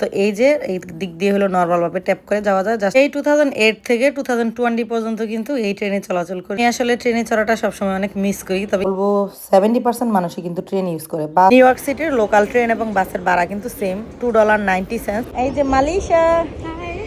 তো এই যে, এই দিক দিয়ে হলো নর্মালভাবে ট্যাপ করে যাওয়া যায়। জাস্ট এই টু থেকে টু থাউজেন্ড পর্যন্ত কিন্তু এই ট্রেনে চলাচল করি। আসলে ট্রেনে চড়াটা সবসময় অনেক মিস করি, তবে বলব সেভেন্টি পার্সেন্ট মানুষই কিন্তু ট্রেন ইউজ করে। বা নিউ ইয়র্ক সিটির লোকাল ট্রেন এবং বাসের ভাড়া কিন্তু same two dollar ninety cent এই যে মালয়েশিয়া।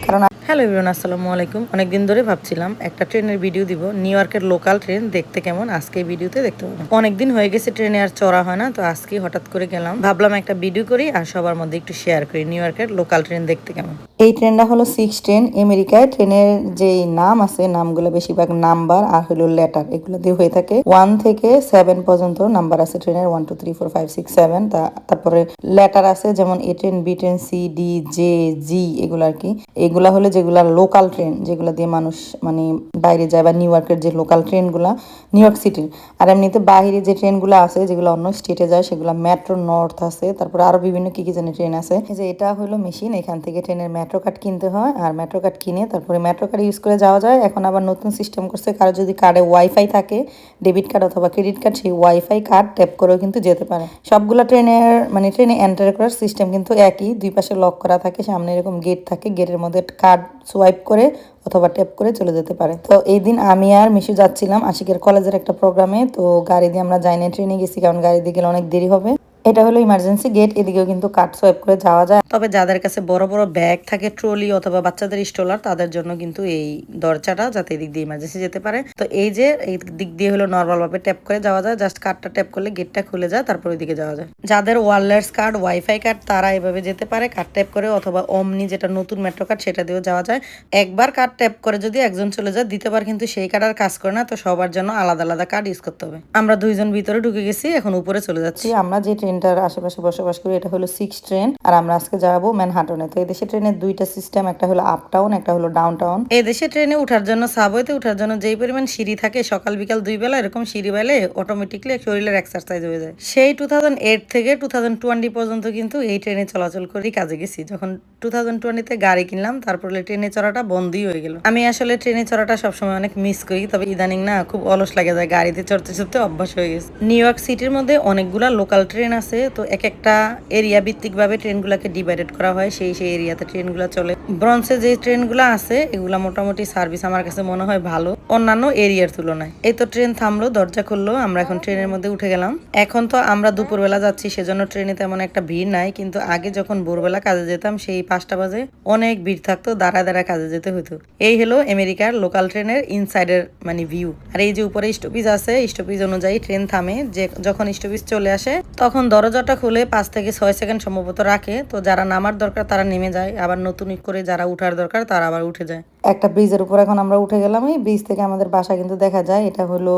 কারণ হ্যালো ইবরুন আসসালামু আলাইকুম। অনেকদিন ধরে ভাবছিলাম একটা ট্রেনের ভিডিও দিব। নিউ ইয়র্কের লোকাল ট্রেন দেখতে কেমন? আজকে এই ভিডিওতে দেখতে পাবেন অনেকদিন হয়ে গেছে ট্রেনে আর চড়া হয় না তো আজকে হঠাৎ করে গেলাম। ভাবলাম একটা ভিডিও করি আর সবার মধ্যে একটু শেয়ার করি। নিউ ইয়র্কের লোকাল ট্রেন দেখতে কেমন? এই ট্রেনটা হলো সিক্স ট্রেন আমেরিকায়। ট্রেনের যে নাম আছে নামগুলো বেশিরভাগ নাম্বার আর হলো লেটার এগুলো দিয়ে হয়ে থাকে। ওয়ান থেকে সেভেন পর্যন্ত নাম্বার আছে ট্রেনের। One two three four five six seven তারপরে লেটার আছে যেমন A train B train C D J G এগুলো আর কি। এগুলা হলো যেগুলা লোকাল ট্রেন যেগুলো দিয়ে মানুষ মানে বাইরে যায় বা নিউ ইয়র্কের যে লোকাল ট্রেনগুলা নিউ ইয়র্ক সিটির আর এমনিতে বাইরে যে ট্রেনগুলো আছে, যেগুলো অন্য স্টেটে যায়, সেগুলো মেট্রো নর্থ আছে। তারপরে আরও বিভিন্ন কী কী জানি ট্রেন আছে। যে এটা হলো মেশিন এখান থেকে ট্রেনের মেট্রো কার্ড কিনতে হয়, আর মেট্রো কার্ড কিনে তারপরে মেট্রো কার্ড ইউজ করে যাওয়া যায়। এখন আবার নতুন সিস্টেম করছে, কারও যদি কার্ডে ওয়াইফাই থাকে ডেবিট কার্ড অথবা ক্রেডিট কার্ড সেই ওয়াইফাই কার্ড ট্যাপ করেও কিন্তু যেতে পারে। সবগুলো ট্রেনের মানে ট্রেনে এন্টার করার সিস্টেম কিন্তু একই। দুই পাশে লক করা থাকে, সামনে এরকম গেট থাকে গেটের মধ্যে কার্ড সোয়াইপ করে অথবা ট্যাপ করে চলে যেতে পারে। তো এই দিন আমি আর মিশু যাচ্ছিলাম আশিকের কলেজের একটা প্রোগ্রামে। তো গাড়ি দিয়ে আমরা যাইনি ট্রেনে গেছি, কারণ গাড়ি দিয়ে গেলে অনেক দেরি হবে। এটা হলো ইমার্জেন্সি গেট এদিকেও কিন্তু কার্ড সোয়াইপ করে যাওয়া যায়। তবে যাদের কাছে বড় বড় ব্যাগ থাকে ট্রলি অথবা বাচ্চাদের স্ট্রোলার তাদের জন্য কিন্তু এই দরজাটা যাতে এদিক দিয়ে ইমার্জেন্সি যেতে পারে। তো এই যে এই দিক দিয়ে হলো নর্মাল ভাবে ট্যাপ করে যাওয়া যায় জাস্ট কার্ডটা ট্যাপ করলে গেটটা খুলে যায় তারপর ওইদিকে যাওয়া যায়। যাদের ওয়ারলেস কার্ড ওয়াইফাই কার্ড তারা এভাবে যেতে পারে কার্ড ট্যাপ করে অথবা অমনি যেটা নতুন মেট্রো কার্ড সেটা দিয়েও যাওয়া যায়। একবার কার্ড ট্যাপ করে যদি একজন চলে যায় দ্বিতীয়বার কিন্তু সেই কার্ড আর কাজ করে না তো সবার জন্য আলাদা আলাদা কার্ড ইউজ করতে হবে। আমরা দুইজন ভিতরে ঢুকে গেছি এখন উপরে চলে যাচ্ছি। আমরা যে ট্রেনটার আশেপাশে বসবাস করি, এটা হলো সিক্স ট্রেন আর আমরা আজকে যাব ম্যানহাটনে তো এই দেশে ট্রেনের দুইটা সিস্টেম একটা হলো আপ টাউন একটা হলো ডাউন টাউন এই দেশে ট্রেনে ওঠার জন্য সাবওয়েতে উঠার জন্য যেই পরিমাণ সিঁড়ি থাকে, সকাল বিকাল দুই বেলা এরকম সিঁড়ি বেলে অটোমেটিকলি শরীরের এক্সারসাইজ হয়ে যায়। সেই টু থাউজেন্ড থেকে টু থাউজেন্ড পর্যন্ত কিন্তু এই ট্রেনে চলাচল করি কাজে গেছি। যখন টু থাউজেন্ড গাড়ি কিনলাম, তারপরে ট্রেনে চড়াটা বন্ধই হয়ে গেল। আমি আসলে ট্রেনে চড়াটা সবসময় অনেক মিস করি, তবে ইদানিং না খুব অলস লাগে যায়, গাড়িতে চড়তে চড়তে অভ্যাস হয়ে গেছে। নিউ ইয়র্ক সিটির মধ্যে অনেকগুলা লোকাল ট্রেন আছে, তো এক একটা এরিয়া ভিত্তিকভাবে ট্রেনগুলোকে ডিভাইডেড করা হয়, সেই সেই এরিয়াতে ট্রেনগুলো চলে। ব্রঞ্জে যে ট্রেনগুলো আছে, এগুলা মোটামুটি সার্ভিস আমার কাছে মনে হয় ভালো। অন্যান্য এরিয়ার তুলনায়। এই তো ট্রেন থামলো, দরজা খুললো, আমরা এখন ট্রেনের মধ্যে উঠে গেলাম। এখন তো আমরা দুপুরবেলা যাচ্ছি, সেজন্য ট্রেনে তেমন একটা ভিড় নাই, কিন্তু আগে যখন ভোরবেলা কাজে যেতাম, সেই পাঁচটা বাজে অনেক ভিড় থাকতো দাঁড়া দাঁড়া কাজে যেতে হতো এই হলো আমেরিকার লোকাল ট্রেনের ইনসাইডের মানে ভিউ। আর এই যে উপরে স্টপিজ আছে, স্টপিজ অনুযায়ী ট্রেন থামে, যে যখন স্টপিজ চলে আসে, তখন দরজাটা খুলে পাঁচ থেকে ছয় সেকেন্ড সম্ভবত রাখে। তো যারা নামার দরকার, তারা নেমে যায়, আবার নতুন করে যারা উঠার দরকার তারা আবার উঠে যায়। একটা ব্রিজের উপর এখন আমরা উঠে গেলাম। এই ব্রিজ থেকে আমাদের বাসা কিন্তু দেখা যায়, এটা হলো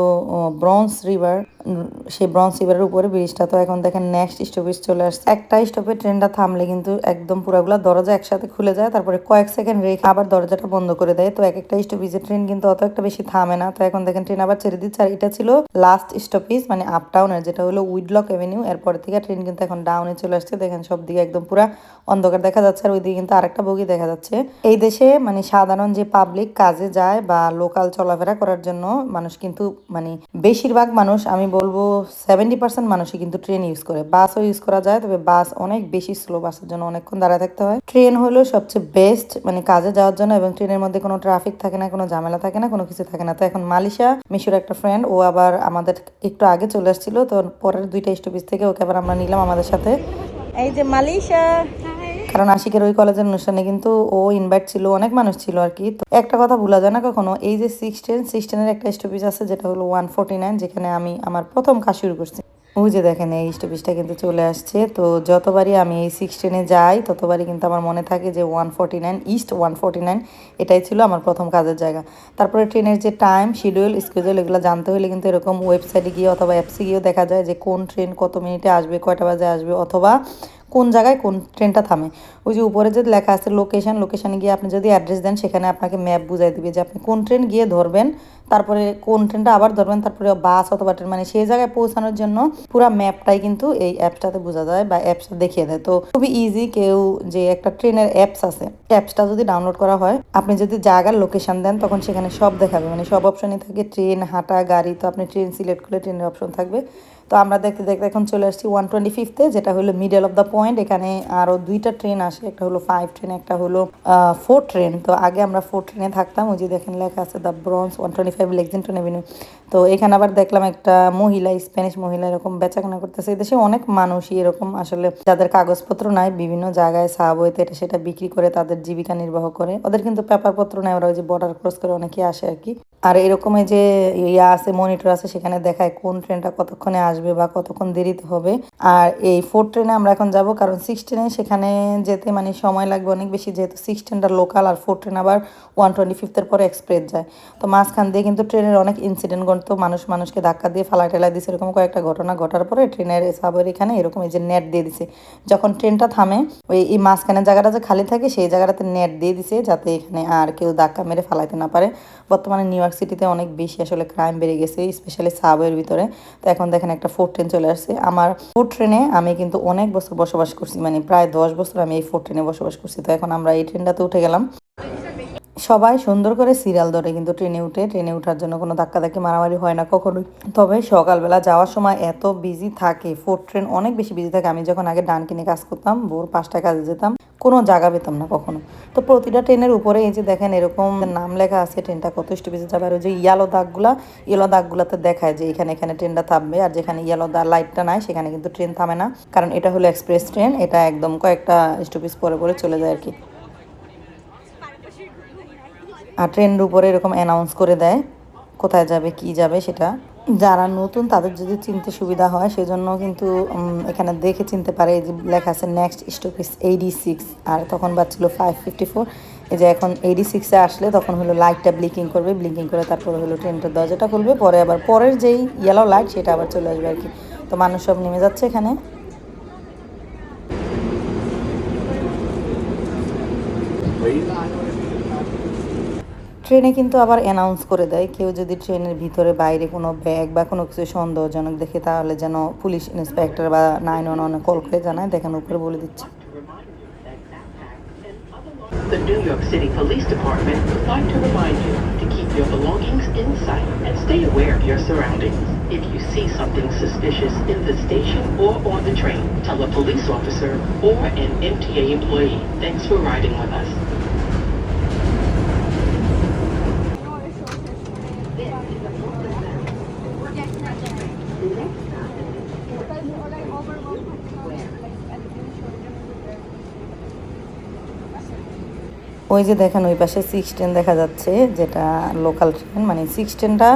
ব্রঞ্জ রিভার সেই ব্রঞ্জ রিভারের উপরে ব্রিজটা। তো এখন দেখেন নেক্সট স্টপেজ চলে আসছে। একটা স্টপে ট্রেনটা থামলে কিন্তু একদম পুরাগুলা দরজা একসাথে খুলে যায়, তারপরে কয়েক সেকেন্ড রেখে আবার দরজাটা বন্ধ করে দেয়। তো এক একটা স্টপেজের ট্রেন কিন্তু অত একটা বেশি থামে না। তো এখন দেখেন ট্রেন আবার ছেড়ে দিচ্ছে। আর এটা ছিল লাস্ট স্টপেজ মানে আপ টাউনের যেটা হলো উইডলক এভিনিউ এরপর থেকে ট্রেন কিন্তু এখন ডাউনে চলে আসছে। দেখেন সব দিকে একদম পুরা অন্ধকার দেখা যাচ্ছে। আর ওইদিকে কিন্তু আরেকটা বগি দেখা যাচ্ছে। এই দেশে মানে সাধারণ যে পাবলিক কাজে যায় বা লোকাল চলাফেরা করার জন্য মানুষ কিন্তু মানে বেশিরভাগ মানুষ, আমি বলব সেভেন্টি পার্সেন্ট মানুষই কিন্তু ট্রেন ইউজ করে। বাসও ইউজ করা যায়, তবে বাস অনেক বেশি স্লো বাসের জন্য অনেকক্ষণ দাঁড়ায় থাকতে হয়। ট্রেন হলো সবচেয়ে বেস্ট মানে কাজে যাওয়ার জন্য এবং ট্রেনের মধ্যে কোনো ট্রাফিক থাকে না, কোনো ঝামেলা থাকে না, কোনো কিছু থাকে না। তো এখন মালিশা মিশুর একটা ফ্রেন্ড ও আবার আমাদের একটু আগে চলে আসছিল, তো পরের দুইটা স্টপেজ থেকে ওকে আবার আমরা নিলাম আমাদের সাথে। এই যে মালিশা কারণ আশিকের ওই কলেজের অনুষ্ঠানে কিন্তু ও ইনভাইট ছিল, অনেক মানুষ ছিল আর কি। তো একটা কথা ভুলা যায় না কখনো? এই যে সিক্স টেন সিক্স টেনের একটা স্টপিজ আছে, যেটা হলো ওয়ান ফোর্টি নাইন যেখানে আমি আমার প্রথম কাজ শুরু করছি। ওই যে দেখেন, এই স্টপিজটা কিন্তু চলে আসছে। তো যতবারই আমি এই সিক্স টেনে যাই, ততবারই কিন্তু আমার মনে থাকে যে one forty nine east one forty nine এটাই ছিল আমার প্রথম কাজের জায়গা। তারপরে ট্রেনের যে টাইম শিডিউল স্কেজুল এগুলো জানতে হলে কিন্তু এরকম ওয়েবসাইটে গিয়ে অথবা অ্যাপসে গিয়েও দেখা যায় যে কোন ট্রেন কত মিনিটে আসবে, কয়টা বাজে আসবে, অথবা কোন জায়গায় কোন ট্রেনটা থামে। ওই যে উপরে যদি লেখা আছে লোকেশন লোকেশানে গিয়ে আপনি যদি অ্যাড্রেস দেন, সেখানে আপনাকে ম্যাপ বুঝাই দিবে যে আপনি কোন ট্রেন গিয়ে ধরবেন, তারপরে কোন ট্রেনটা আবার ধরবেন, তারপরে বাস অথবা ট্রেন মানে সেই জায়গায় পৌঁছানোর জন্য পুরো ম্যাপটাই কিন্তু এই অ্যাপসটাতে বোঝা যায় বা অ্যাপসটা দেখিয়ে দেয়। তো খুবই ইজি কেউ যে একটা ট্রেনের অ্যাপস আছে অ্যাপসটা যদি ডাউনলোড করা হয়, আপনি যদি জায়গার লোকেশন দেন, তখন সেখানে সব দেখাবে। মানে সব অপশনই থাকে ট্রেন হাঁটা, গাড়ি, তো আপনি ট্রেন সিলেক্ট করলে ট্রেনের অপশন থাকবে। তো আমরা দেখতে দেখতে এখন চলে আসছি ওয়ান টোয়েন্টি ফিফথে যেটা হলো মিডল অফ দ্য পয়েন্ট এখানে আরও দুইটা ট্রেন আসে, একটা হলো ফাইভ ট্রেন একটা হলো ফোর ট্রেন তো আগে আমরা ফোর ট্রেনে থাকতাম, ওই যে দেখেন লেখা আছে the Bronx one twenty five Lexington avenue তো এখানে আবার দেখলাম একটা মহিলা স্প্যানিশ মহিলা এরকম বেচাকেনা করতেছে। এই দেশে অনেক মানুষই এরকম আসলে, যাদের কাগজপত্র নাই, বিভিন্ন জায়গায় সাবওয়েতে এটা সেটা বিক্রি করে তাদের জীবিকা নির্বাহ করে। ওদের কিন্তু পেপারপত্র নেয় ওরা ওই যে বর্ডার ক্রস করে অনেকে আসে আর কি। আর এরকম যে ইয়া আছে মনিটর আছে, সেখানে দেখায় কোন ট্রেনটা কতক্ষণে আসবে বা কতক্ষণ দেরিতে হবে। আর এই ফোর ট্রেনে আমরা এখন যাব কারণ সিক্স ট্রেনে সেখানে যেতে মানে সময় লাগবে অনেক বেশি যেহেতু সিক্স ট্রেনটা লোকাল আর ফোর ট্রেন আবার ওয়ান টোয়েন্টি ফিফথের পরে এক্সপ্রেস যায়। তো মাঝখান দিয়ে কিন্তু ট্রেনের অনেক ইনসিডেন্ট ঘটতো, মানুষ মানুষকে ধাক্কা দিয়ে ফালা টেলা দিয়েছে এরকম কয়েকটা ঘটনা ঘটার পরে ট্রেনের সাবের এখানে এরকম এই যে নেট দিয়ে দিছে। যখন ট্রেনটা থামে, ওই এই মাঝখানের জায়গাটা যে খালি থাকে সেই জায়গাটাতে নেট দিয়ে দিছে যাতে এখানে আর কেউ ধাক্কা মেরে ফালাইতে না পারে। বর্তমানে নিউ ইয়র্ক সিটিতে অনেক বেশি আসলে ক্রাইম বেড়ে গেছে স্পেশালি সাবওয়ের ভিতরে। তো এখন দেখেন একটা ফোর ট্রেন চলে আসছে। আমার ফোর ট্রেনে আমি কিন্তু অনেক বছর বসবাস করছি মানে প্রায় দশ বছর আমি এই ফোর ট্রেনে বসবাস করছি। তো এখন আমরা এই ট্রেনটাতে উঠে গেলাম। সবাই সুন্দর করে সিরিয়াল ধরে কিন্তু ট্রেনে উঠে। ট্রেনে ওঠার জন্য কোনো ধাক্কাধাক্কি, মারামারি হয় না কখনোই। তবে সকালবেলা যাওয়ার সময় এত বিজি থাকে ফোর ট্রেন অনেক বেশি বিজি থাকে। আমি যখন আগে ডান কিনে কাজ করতাম, ভোর পাঁচটায় কাজে যেতাম। কোনো জায়গা পেতাম না কখনো। তো প্রতিটা ট্রেনের উপরে এই যে দেখেন এরকম নাম লেখা আছে ট্রেনটা কত স্টপেজে যাবে আর ওই যে ইয়েলো দাগগুলা ইয়েলো দাগগুলাতে দেখায় যে এখানে এখানে ট্রেনটা থামবে আর যেখানে ইয়েলো দা লাইটটা নাই, সেখানে কিন্তু ট্রেন থামে না। কারণ এটা হলো এক্সপ্রেস ট্রেন এটা একদম কয়েকটা স্টপেজ পরে পরে চলে যায় আর কি। আর ট্রেনের উপরে এরকম অ্যানাউন্স করে দেয়। কোথায় যাবে, কি যাবে সেটা। যারা নতুন তাদের যদি চিনতে সুবিধা হয়, সেজন্য কিন্তু এখানে দেখে চিনতে পারে। এই যে লেখা আছে নেক্সট স্টপেজ এইডি সিক্স আর তখন বাজছিল ফাইভ ফিফটি ফোর এই যে এখন এইডি সিক্সে আসলে তখন হলো লাইটটা ব্লিকিং করবে ব্লিকিং করে তারপরে হলো ট্রেনটার দরজাটা খুলবে। পরে আবার পরের যেই ইয়েলো লাইট সেটা আবার চলে আসবে আর কি। তো মানুষ সব নেমে যাচ্ছে এখানে। ট্রেনে কিন্তু আবার অ্যানাউন্স করে দেয় কেউ যদি ট্রেনের ভিতরে বাইরে কোনো ব্যাগ বা কোনো কিছু সন্দেহজনক দেখে তাহলে যেন পুলিশ ইন্সপেক্টর বা নাইন ওয়ান ওয়ানে কল করে জানায় দেখেন উপরে বলে দিচ্ছে The New York City Police Department would like to remind you to keep your belongings in sight and stay aware of your surroundings. If you see something suspicious in the station or on the train, tell a police officer or an MTA employee. Thanks for riding with us. ওই যে দেখেন, ওই পাশে six train দেখা যাচ্ছে, যেটা local train মানে six ট্রেনটা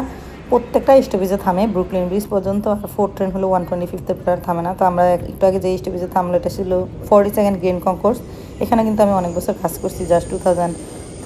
প্রত্যেকটা স্টপেজে থামে। ব্রুকলিন ব্রিজ পর্যন্ত আর ফোর ট্রেন হলো ওয়ান টোয়েন্টি ফিফথের পর থামে না। তো আমরা একটু আগে যে স্টপেজে থামলো, এটা ছিল ফর্টি সেকেন্ড গ্রিন কংকোর্স এখানে কিন্তু আমি অনেক বছর কাজ করছি জাস্ট টু থাউজেন্ড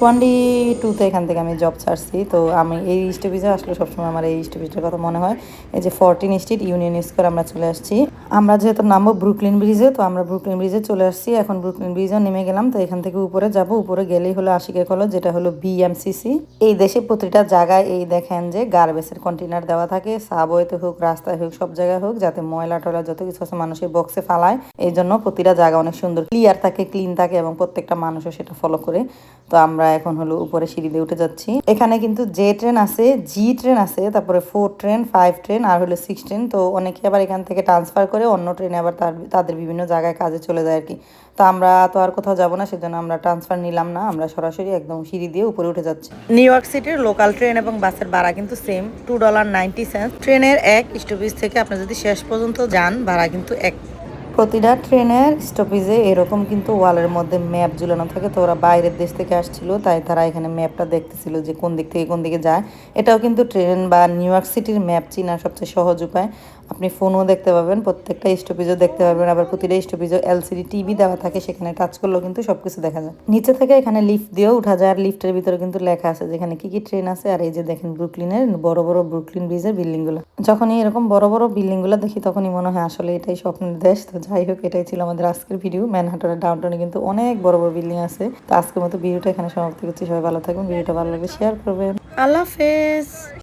টোয়েন্টি টুতে এখান থেকে আমি জব ছাড়ছি। তো আমি এই স্টপেজে আসলে সবসময় আমার এই স্টপেজটার কথা মনে হয়। এই যে ফরটিন স্ট্রিট ইউনিয়ন স্কোয়ার আমরা চলে আসছি। আমরা যেহেতু নামবো ব্রুকলিন ব্রিজে তো আমরা ব্রুকলিন ব্রিজে চলে আসছি। এখন ব্রুকলিন ব্রিজে নেমে গেলাম। তো এখান থেকে উপরে যাব। উপরে গেলেই হলো আশিকের কলেজ যেটা হলো বিএমসিসি এই দেশে প্রতিটা জায়গায় এই দেখেন যে গার্বেজের কন্টেনার দেওয়া থাকে। সাবওয়েতে হোক, রাস্তায় হোক, সব জায়গায় হোক, যাতে ময়লা টয়লা যত কিছু আছে মানুষের বক্সে ফালায়। এই জন্য প্রতিটা জায়গা অনেক সুন্দর ক্লিয়ার থাকে ক্লিন থাকে এবং প্রত্যেকটা মানুষও সেটা ফলো করে। তো আমরা এখন হলো উপরে সিঁড়ি দিয়ে উঠে যাচ্ছি। এখানে কিন্তু জে ট্রেন আছে, জি ট্রেন আছে, তারপরে ফোর ট্রেন, ফাইভ ট্রেন আর হলো সিক্স ট্রেন। তো অনেকে আবার এখান থেকে ট্রান্সফার করে অন্য ট্রেনে আবার তাদের বিভিন্ন জায়গায় কাজে চলে যায় আর কি তো আমরা তো আর কোথাও যাব না, সেজন্য আমরা ট্রান্সফার নিলাম না। আমরা সরাসরি একদম সিঁড়ি দিয়ে উপরে উঠে যাচ্ছি। নিউ ইয়র্ক সিটির লোকাল ট্রেন এবং বাসের ভাড়া কিন্তু same two dollar ninety cent ট্রেনের এক স্টপেজ থেকে আপনি যদি শেষ পর্যন্ত যান, ভাড়া কিন্তু এক প্রতিটা ট্রেনের স্টপেজে এরকম কিন্তু ওয়ালের মধ্যে ম্যাপ ঝুলানো থাকে। তো ওরা বাইরের দেশ থেকে আসছিল, তাই তারা এখানে ম্যাপটা দেখতেছিল যে কোন দিক থেকে কোন দিকে যায়। এটাও কিন্তু ট্রেন বা নিউ ইয়র্ক সিটির ম্যাপ চিনার সবচেয়ে সহজ উপায়। আপনি ফোনও দেখতে পাবেন প্রত্যেকটা স্টপেজও দেখতে পাবেন আবার প্রতিটা স্টপেজও এলসিডি টিভি দেওয়া থাকে, সেখানে টাচ করলেও কিন্তু সবকিছু দেখা যায়। নিচে থেকে এখানে লিফট দিয়েও উঠা যায়, আর লিফটের ভিতরে কিন্তু লেখা আছে যেখানে কি কি ট্রেন আছে, আর এই যে দেখেন ব্রুকলিনের বড় বড় ব্রুকলিন ব্রিজের বিল্ডিংগুলো যখনই এরকম বড় বড় বিল্ডিংগুলো দেখি, তখনই মনে হয় আসলে এটাই স্বপ্নের দেশ। তো যাই হোক, এটাই ছিল আমাদের আজকের ভিডিও ম্যানহাটনের ডাউনটাউনে কিন্তু অনেক বড় বড় বিল্ডিং আছে। তো আজকের মতো ভিডিওটা এখানে সমাপ্তি করছি। সবাই ভালো থাকবেন। ভিডিওটা ভালো লাগবে শেয়ার করবেন। আল্লাহ হাফেজ।